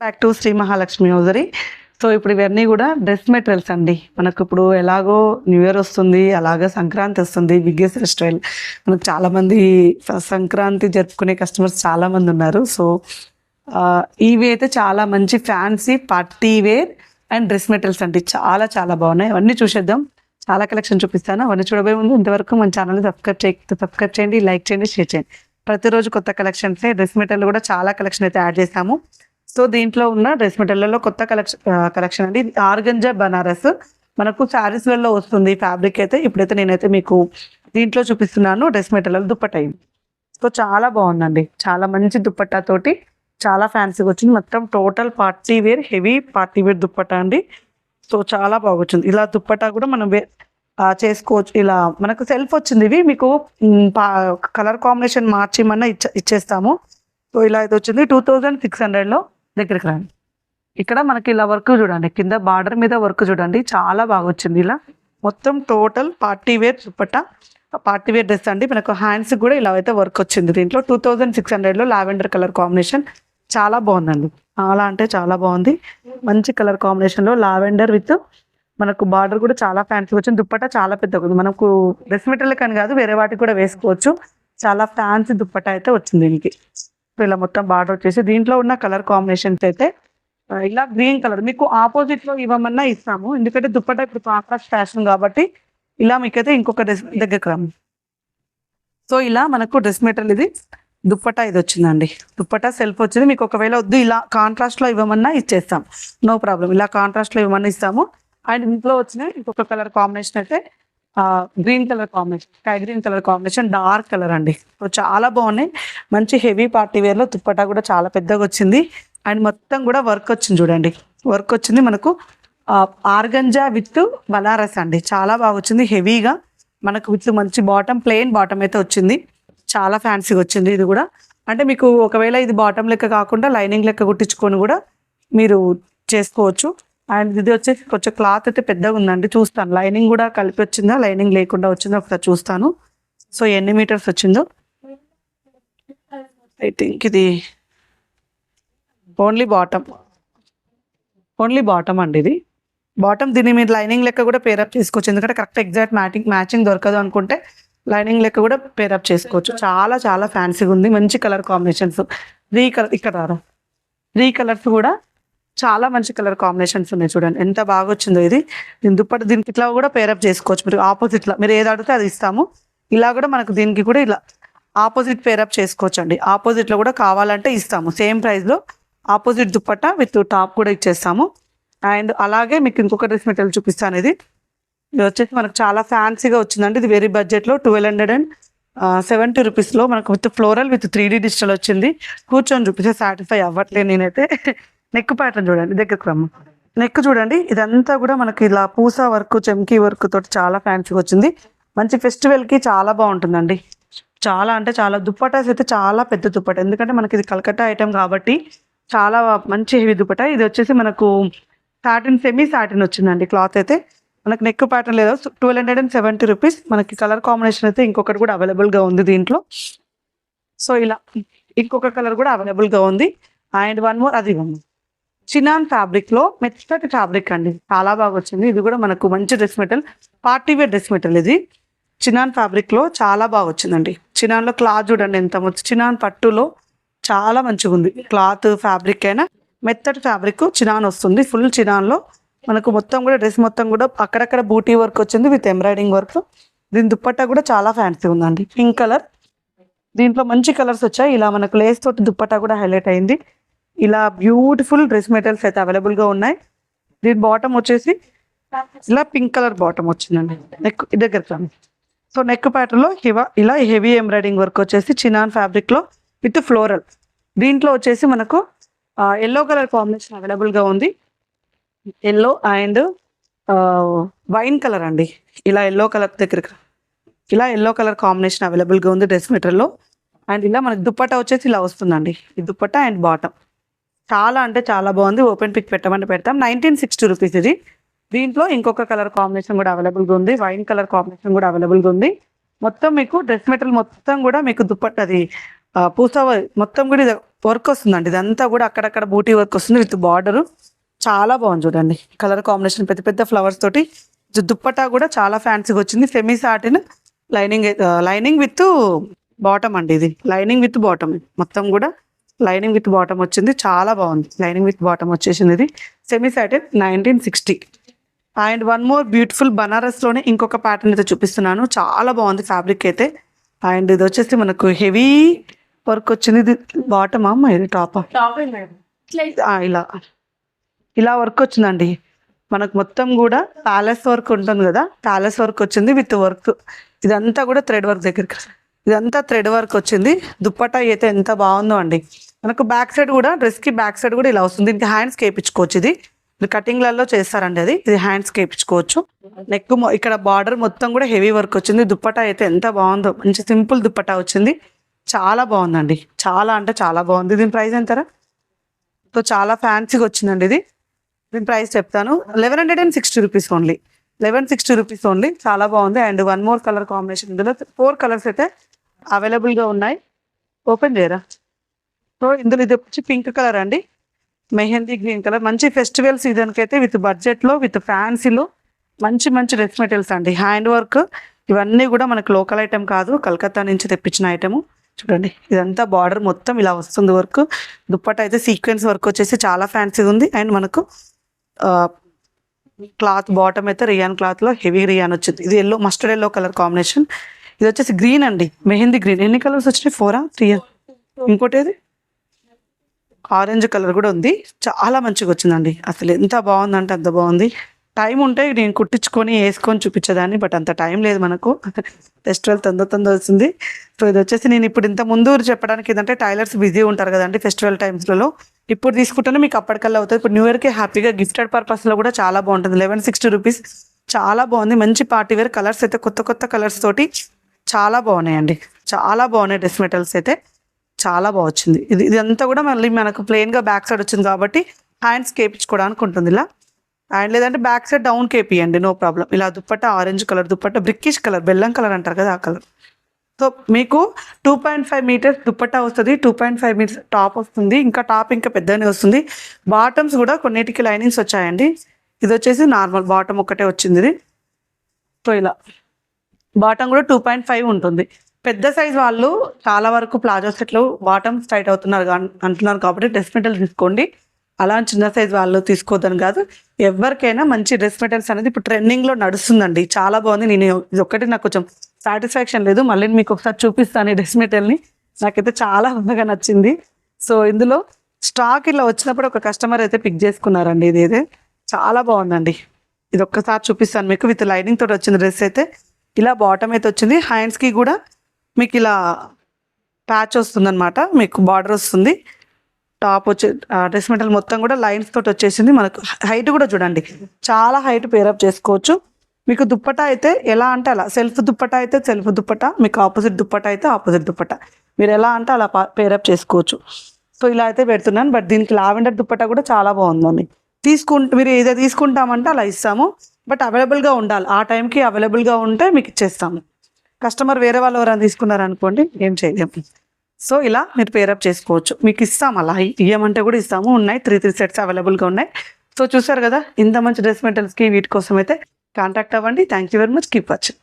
Back to Shri Mahalakshmi hosiery so ఇప్పుడు ఇవన్నీ కూడా డ్రెస్ మెటీరియల్స్ అండి. మనకు ఇప్పుడు ఎలాగో న్యూ ఇయర్ వస్తుంది అలాగే సంక్రాంతి వస్తుంది బిగ్గెస్ట్ ఫెస్టివల్ మనకు చాలామంది సంక్రాంతి జరుపుకునే కస్టమర్స్ చాలామంది ఉన్నారు. సో ఇవి అయితే చాలా మంచి fancy party wear and dress materials అండి. చాలా చాలా బాగున్నాయి. అవన్నీ చూసేద్దాం. చాలా కలెక్షన్ చూపిస్తాను. అవన్నీ చూడబోయే ముందు ఇంతవరకు మన ఛానల్ని సబ్స్క్రైబ్ చే సబ్స్క్రైబ్ చేయండి లైక్ చేయండి షేర్ చేయండి. ప్రతిరోజు కొత్త కలెక్షన్సే డ్రెస్ మెటీరియల్ కూడా చాలా కలెక్షన్ అయితే యాడ్ చేసాము సో దీంట్లో ఉన్న డ్రెస్ మెటీరియల్లో కొత్త కలెక్షన్ కలెక్షన్ అండి. ఇది ఆర్గంజా బనారస్. మనకు శారీస్లలో వస్తుంది ఫ్యాబ్రిక్ అయితే. ఇప్పుడైతే నేనైతే మీకు దీంట్లో చూపిస్తున్నాను డ్రెస్ మెటీరియల్ దుప్పటై సో చాలా బాగుందండి. చాలా మంచి దుప్పట్టాతోటి చాలా ఫ్యాన్సీగా వచ్చింది. మొత్తం total party wear heavy party wear dupatta అండి. సో చాలా బాగా వచ్చింది. ఇలా దుప్పటా కూడా మనం వే- చేసుకోవచ్చు. ఇలా మనకు సెల్ఫ్ వచ్చింది ఇవి. మీకు కలర్ కాంబినేషన్ మార్చి ఇచ్చే ఇచ్చేస్తాము. సో ఇలా ఇది వచ్చింది టూ థౌజండ్ సిక్స్ హండ్రెడ్లో. దగ్గరికి రండి. ఇక్కడ మనకి ఇలా వర్క్ చూడండి. కింద బార్డర్ మీద వర్క్ చూడండి. చాలా బాగా వచ్చింది ఇలా. మొత్తం total party wear dupatta party wear dress అండి. మనకు హ్యాండ్స్ కూడా ఇలా అయితే వర్క్ వచ్చింది. దీంట్లో టూ థౌజండ్ సిక్స్ హండ్రెడ్లో లావెండర్ కలర్ కాంబినేషన్ చాలా బాగుందండి. చాలా అంటే చాలా బాగుంది. మంచి కలర్ కాంబినేషన్లో లావెండర్ విత్ మనకు బార్డర్ కూడా చాలా ఫ్యాన్సీ వచ్చింది. దుప్పట చాలా పెద్దగా ఉంది. మనకు డ్రెస్ మెటీరియల్ కానీ కాదు వేరే వాటికి కూడా వేసుకోవచ్చు. చాలా ఫ్యాన్సీ దుప్పట అయితే వచ్చింది దీనికి. ఇలా మొత్తం బార్డర్ వచ్చేసి దీంట్లో ఉన్న కలర్ కాంబినేషన్స్ అయితే ఇలా గ్రీన్ కలర్. మీకు ఆపోజిట్లో ఇవ్వమన్నా ఇస్తాము. ఎందుకంటే దుప్పట ఇప్పుడు కాంట్రాస్ట్ ఫ్యాషన్ కాబట్టి ఇలా మీకైతే ఇంకొక డ్రెస్ దగ్గర రాము. సో ఇలా మనకు డ్రెస్ మెటీరియల్ ఇది దుప్పట్టా ఇది వచ్చిందండి. దుప్పట్టా సెల్ఫ్ వచ్చింది. మీకు ఒకవేళ వద్దు ఇలా కాంట్రాస్ట్లో ఇవ్వమన్నా ఇచ్చేస్తాం నో ప్రాబ్లం. ఇలా కాంట్రాస్ట్లో ఇవ్వమన్నా ఇస్తాము. అండ్ ఇంట్లో వచ్చిన ఇంకొక కలర్ కాంబినేషన్ అయితే green colour combination sky green colour combination dark colour అండి. సో చాలా బాగున్నాయి. మంచి హెవీ పార్టీ వేర్లో దుప్పటా కూడా చాలా పెద్దగా వచ్చింది. అండ్ మొత్తం కూడా వర్క్ వచ్చింది చూడండి. వర్క్ వచ్చింది మనకు ఆర్గంజా విత్ బనారస్ అండి. చాలా బాగా వచ్చింది. హెవీగా మనకు విత్ మంచి బాటమ్ ప్లెయిన్ బాటమ్ అయితే వచ్చింది. చాలా ఫ్యాన్సీగా వచ్చింది ఇది కూడా. అంటే మీకు ఒకవేళ ఇది బాటమ్ లెక్క కాకుండా లైనింగ్ లెక్క కుట్టించుకొని కూడా మీరు చేసుకోవచ్చు. అండ్ ఇది వచ్చేసి కొంచెం క్లాత్ అయితే పెద్దగా ఉందండి. చూస్తాను. లైనింగ్ కూడా కలిపి వచ్చిందా? లైనింగ్ లేకుండా వచ్చిందో? ఒకసారి చూస్తాను. సో ఎన్ని మీటర్స్ వచ్చిందో? ఐ థింక్ ఇది ఓన్లీ బాటమ్. ఓన్లీ బాటమ్ అండి ఇది. బాటమ్ దీన్ని మీరు లైనింగ్ లెక్క కూడా పేరప్ చేసుకోవచ్చు. ఎందుకంటే కరెక్ట్ ఎగ్జాక్ట్ మ్యాచింగ్ మ్యాచింగ్ దొరకదు అనుకుంటే లైనింగ్ లెక్క కూడా పేరప్ చేసుకోవచ్చు. చాలా చాలా ఫ్యాన్సీగా ఉంది. మంచి కలర్ కాంబినేషన్స్. త్రీ కలర్ ఇక్కడ రారా? త్రీ కలర్స్ కూడా చాలా మంచి కలర్ కాంబినేషన్స్ ఉన్నాయి చూడండి. ఎంత బాగా వచ్చిందో ఇది. దీని దుప్పటి దీనికి ఇట్లా కూడా పేరప్ చేసుకోవచ్చు. మీరు ఆపోజిట్లో మీరు ఏది అడిగితే అది ఇస్తాము. ఇలా కూడా మనకు దీనికి కూడా ఇలా ఆపోజిట్ పేరప్ చేసుకోవచ్చు అండి ఆపోజిట్లో కూడా కావాలంటే ఇస్తాము. సేమ్ ప్రైస్లో ఆపోజిట్ దుప్పట్ట విత్ టాప్ కూడా ఇచ్చేస్తాము. అండ్ అలాగే మీకు ఇంకొక డ్రెస్ మెటీరియల్ చూపిస్తాను ఇది. ఇది వచ్చేసి మనకు చాలా ఫ్యాన్సీగా వచ్చిందండి. ఇది వెరీ బడ్జెట్లో ట్వెల్వ్ హండ్రెడ్ అండ్ సెవెంటీ రూపీస్లో మనకు with floral with three digital వచ్చింది. కూర్చొని చూపిస్తే సాటిస్ఫై అవ్వట్లేదు నేనైతే. నెక్ ప్యాటర్న్ చూడండి దగ్గరకు రమ్మ. నెక్ చూడండి ఇదంతా కూడా మనకి ఇలా పూసా వర్క్ చెమ్కీ వర్క్ తోటి చాలా ఫ్యాన్సీగా వచ్చింది. మంచి ఫెస్టివల్కి చాలా బాగుంటుందండి. చాలా అంటే చాలా దుప్పటాస్ అయితే చాలా పెద్ద దుప్పట. ఎందుకంటే మనకి ఇది కలకట్టా ఐటెం కాబట్టి చాలా మంచి హెవీ దుప్పట. ఇది వచ్చేసి మనకు సాటిన్ సెమీ సాటిన్ వచ్చిందండి క్లాత్ అయితే. మనకు నెక్ ప్యాటర్న్ లేదా twelve hundred and seventy rupees మనకి కలర్ కాంబినేషన్ అయితే ఇంకొకటి కూడా అవైలబుల్గా ఉంది దీంట్లో. సో ఇలా ఇంకొక కలర్ కూడా అవైలబుల్గా ఉంది. అండ్ వన్ మోర్ అది వన్ చినాన్ ఫ్యాబ్రిక్లో మెత్తటి ఫ్యాబ్రిక్ అండి. చాలా బాగా వచ్చింది. ఇది కూడా మనకు మంచి dress material party wear dress material ఇది. చినాన్ ఫ్యాబ్రిక్లో చాలా బాగా వచ్చిందండి. చినాన్లో క్లాత్ చూడండి ఎంత మంచి చినాన్ పట్టులో చాలా మంచిగా ఉంది. క్లాత్ ఫ్యాబ్రిక్ అయినా మెత్తటి ఫ్యాబ్రిక్ చినాన్ వస్తుంది. ఫుల్ చినాన్లో మనకు మొత్తం కూడా డ్రెస్ మొత్తం కూడా అక్కడక్కడ బూటీ వర్క్ వచ్చింది విత్ ఎంబ్రాయిడింగ్ వర్క్ దీని దుప్పట్టా కూడా చాలా ఫ్యాన్సీ ఉందండి. పింక్ కలర్ దీంట్లో మంచి కలర్స్ వచ్చాయి. ఇలా మనకు లేస్ తోటి దుప్పట్టా కూడా హైలైట్ అయింది. ఇలా బ్యూటిఫుల్ డ్రెస్ మెటీరియల్స్ అయితే అవైలబుల్గా గా ఉన్నాయి. దీని బాటమ్ వచ్చేసి ఇలా పింక్ కలర్ బాటమ్ వచ్చిందండి. నెక్ దగ్గర సో నెక్ ప్యాటర్న్లో హివా ఇలా హెవీ ఎంబ్రాయిడింగ్ వర్క్ వచ్చేసి చినాన్ ఫ్యాబ్రిక్లో విత్ ఫ్లోరల్ దీంట్లో వచ్చేసి మనకు ఎల్లో కలర్ కాంబినేషన్ అవైలబుల్గా ఉంది. ఎల్లో అండ్ వైన్ కలర్ అండి. ఇలా ఎల్లో కలర్ దగ్గరికి ఇలా ఎల్లో కలర్ కాంబినేషన్ అవైలబుల్గా ఉంది డ్రెస్ మెటీరియల్లో. అండ్ ఇలా మనకి దుప్పట వచ్చేసి ఇలా వస్తుందండి. ఈ దుప్పట అండ్ బాటమ్ చాలా అంటే చాలా బాగుంది. ఓపెన్ పిక్ పెట్టమని పెడతాం. నైన్టీన్ సిక్స్టీ రూపీస్ ఇది. దీంట్లో ఇంకొక కలర్ కాంబినేషన్ కూడా అవైలబుల్గా ఉంది. వైన్ కలర్ కాంబినేషన్ కూడా అవైలబుల్గా ఉంది. మొత్తం మీకు డ్రెస్ మెటీరియల్ మొత్తం కూడా మీకు దుప్పట్టది పూస మొత్తం కూడా వర్క్ వస్తుందండి. ఇదంతా కూడా అక్కడక్కడ బూటీ వర్క్ వస్తుంది విత్ బార్డర్ చాలా బాగుంది చూడండి. కలర్ కాంబినేషన్ పెద్ద పెద్ద ఫ్లవర్స్ తోటి. ఇది దుప్పట్టా కూడా చాలా ఫ్యాన్సీగా వచ్చింది. Semi satin lining lining with bottom అండి ఇది. లైనింగ్ విత్ బాటమ్ మొత్తం కూడా. లైనింగ్ విత్ బాటమ్ వచ్చింది. చాలా బాగుంది. లైనింగ్ విత్ బాటమ్ వచ్చేసింది ఇది semi satin nineteen sixty. And one more beautiful బనారస్లోనే ఇంకొక ప్యాటర్న్ అయితే చూపిస్తున్నాను. చాలా బాగుంది ఫ్యాబ్రిక్ అయితే. అండ్ ఇది వచ్చేసి మనకు హెవీ వర్క్ వచ్చింది. ఇది బాటమ్ అమ్మ? ఇది టాప్? ఇలా. ఇలా వర్క్ వచ్చిందండి. మనకు మొత్తం కూడా ప్యాలెస్ వర్క్ ఉంటుంది కదా? ప్యాలెస్ వర్క్ వచ్చింది విత్ వర్క్. ఇదంతా కూడా థ్రెడ్ వర్క్ దగ్గరికి. ఇదంతా థ్రెడ్ వర్క్ వచ్చింది. దుప్పట్టా అయితే ఎంత బాగుందో అండి. మనకు బ్యాక్ సైడ్ కూడా డ్రెస్కి బ్యాక్ సైడ్ కూడా ఇలా వస్తుంది. దీనికి హ్యాండ్స్ కేపించుకోవచ్చు ఇది. కటింగ్లలో చేస్తారండి అది. ఇది హ్యాండ్స్ కేపించుకోవచ్చు. నెక్ ఇక్కడ బార్డర్ మొత్తం కూడా హెవీ వర్క్ వచ్చింది. దుప్పటా అయితే ఎంత బాగుందో. మంచి సింపుల్ దుప్పట్టా వచ్చింది. చాలా బాగుందండి. చాలా అంటే చాలా బాగుంది. దీని ప్రైస్ ఎంతరా? సో చాలా ఫ్యాన్సీగా వచ్చిందండి ఇది. దీని ప్రైస్ చెప్తాను. Eleven hundred and sixty rupees only eleven sixty rupees only చాలా బాగుంది. And one more colour combination ఇందులో ఫోర్ కలర్స్ అయితే అవైలబుల్గా ఉన్నాయి. ఓపెన్ చేయరా? సో ఇందులో ఇది వచ్చి పింక్ కలర్ అండి. Mehndi green colour. మంచి ఫెస్టివల్ సీజన్కి అయితే విత్ బడ్జెట్లో విత్ ఫ్యాన్సీలో మంచి మంచి డ్రెస్ మెటీరియల్స్ అండి. హ్యాండ్ వర్క్ ఇవన్నీ కూడా మనకు లోకల్ ఐటెం కాదు. కలకత్తా నుంచి తెప్పించిన ఐటెము. చూడండి ఇదంతా బార్డర్ మొత్తం ఇలా వస్తుంది వర్క్. దుప్పట అయితే సీక్వెన్స్ వర్క్ వచ్చేసి చాలా ఫ్యాన్సీగా ఉంది. అండ్ మనకు క్లాత్ బాటమ్ అయితే రియాన్ క్లాత్లో హెవీ రియాన్ వచ్చింది. ఇది yellow mustard yellow colour combination. ఇది వచ్చేసి గ్రీన్ అండి. మెహందీ గ్రీన్. ఎన్ని కలర్స్ వచ్చినాయి? ఫోరా? త్రీయా ఇంకోటి ఏది? ఆరెంజ్ కలర్ కూడా ఉంది. చాలా మంచిగా వచ్చిందండి. అసలు ఎంత బాగుందంటే అంత బాగుంది. టైం ఉంటే నేను కుట్టించుకొని వేసుకొని చూపించేదాన్ని బట్ అంత టైం లేదు మనకు. ఫెస్టివల్ తొందర తొందర వస్తుంది సో ఇది వచ్చేసి నేను ఇప్పుడు ఇంత ముందు చెప్పడానికి ఏంటంటే టైలర్స్ బిజీ ఉంటారు కదండి ఫెస్టివల్ టైమ్స్లలో. ఇప్పుడు తీసుకుంటేనే మీకు అప్పటికల్లా అవుతుంది. ఇప్పుడు న్యూ ఇయర్కి హ్యాపీగా గిఫ్టెడ్ పర్పస్లో కూడా చాలా బాగుంటుంది. Eleven sixty rupees. చాలా బాగుంది. మంచి పార్టీ వేర్ కలర్స్ అయితే కొత్త కొత్త కలర్స్ తోటి చాలా బాగున్నాయండి. చాలా బాగున్నాయి డ్రెస్ మెటల్స్ అయితే. చాలా బాగా వచ్చింది. ఇది ఇదంతా కూడా మళ్ళీ మనకు ప్లెయిన్గా బ్యాక్ సైడ్ వచ్చింది కాబట్టి హ్యాండ్స్ కేపించుకోవడానికి ఉంటుంది ఇలా. అండ్ లేదంటే బ్యాక్ సైడ్ డౌన్ కేపియండి నో ప్రాబ్లం ఇలా dupatta orange colour dupatta brickish colour బెల్లం కలర్ అంటారు కదా ఆ కలర్ సో మీకు two point five meters dupatta వస్తుంది two point five meters top వస్తుంది ఇంకా టాప్ ఇంకా పెద్దనే వస్తుంది. బాటమ్స్ కూడా కొన్నిటికి లైనింగ్స్ వచ్చాయండి. ఇది వచ్చేసి నార్మల్ బాటమ్ ఒక్కటే వచ్చింది ఇది. సో ఇలా. బాటమ్ కూడా టూ పాయింట్ ఫైవ్ ఉంటుంది. పెద్ద సైజ్ వాళ్ళు చాలా వరకు ప్లాజో సెట్లు బాటమ్స్ టైట్ అవుతున్నారు అంటున్నారు కాబట్టి డ్రెస్ మెటీరియల్ తీసుకోండి. అలా చిన్న సైజ్ వాళ్ళు తీసుకోవద్దని కాదు. ఎవరికైనా మంచి డ్రెస్ మెటీరియల్స్ అనేది ఇప్పుడు ట్రెండింగ్లో నడుస్తుందండి. చాలా బాగుంది. నేను ఇది ఒక్కటి నాకు కొంచెం సాటిస్ఫాక్షన్ లేదు. మళ్ళీ మీకు ఒకసారి చూపిస్తాను ఈ డ్రెస్ మెటీరియల్ని. నాకైతే చాలా బాగా నచ్చింది. సో ఇందులో స్టాక్ ఇలా వచ్చినప్పుడు ఒక కస్టమర్ అయితే పిక్ చేసుకున్నారండి. ఇది అయితే చాలా బాగుందండి. ఇది ఒక్కసారి చూపిస్తాను మీకు. విత్ లైనింగ్ తోటి వచ్చిన డ్రెస్ అయితే. ఇలా బాటమ్ అయితే వచ్చింది. హ్యాండ్స్కి కూడా మీకు ఇలా ప్యాచ్ వస్తుందన్నమాట. మీకు బార్డర్ వస్తుంది. టాప్ వచ్చే డ్రెస్ మెటీరియల్ మొత్తం కూడా లైన్స్ తోటి వచ్చేసింది. మనకు హైట్ కూడా చూడండి. చాలా హైట్ పేరప్ చేసుకోవచ్చు. మీకు దుప్పట అయితే ఎలా అంటే అలా. సెల్ఫ్ దుప్పట అయితే సెల్ఫ్ దుప్పట. మీకు ఆపోజిట్ దుప్పట అయితే ఆపోజిట్ దుప్పట. మీరు ఎలా అంటే అలా పేరప్ చేసుకోవచ్చు. సో ఇలా అయితే పెడుతున్నాను. బట్ దీనికి లావెండర్ దుప్పట కూడా చాలా బాగుందండి తీసుకుంటే మీరు ఏదో తీసుకుంటామంటే అలా ఇస్తాము. బట్ అవైలబుల్గా ఉండాలి. ఆ టైంకి అవైలబుల్గా ఉంటే మీకు ఇచ్చేస్తాము. కస్టమర్ వేరే వాళ్ళు ఎవరైనా తీసుకున్నారనుకోండి ఏం చేయలేము సో ఇలా మీరు పేరప్ చేసుకోవచ్చు. మీకు ఇస్తాం అలా. ఇయ్యమంటే కూడా ఇస్తాము. ఉన్నాయి. త్రీ త్రీ సెట్స్ అవైలబుల్గా ఉన్నాయి. సో చూసారు కదా ఇంత మంచి డ్రెస్ మెటీరియల్స్కి వీటి కోసం అయితే కాంటాక్ట్ అవ్వండి. Thank you very much keep watching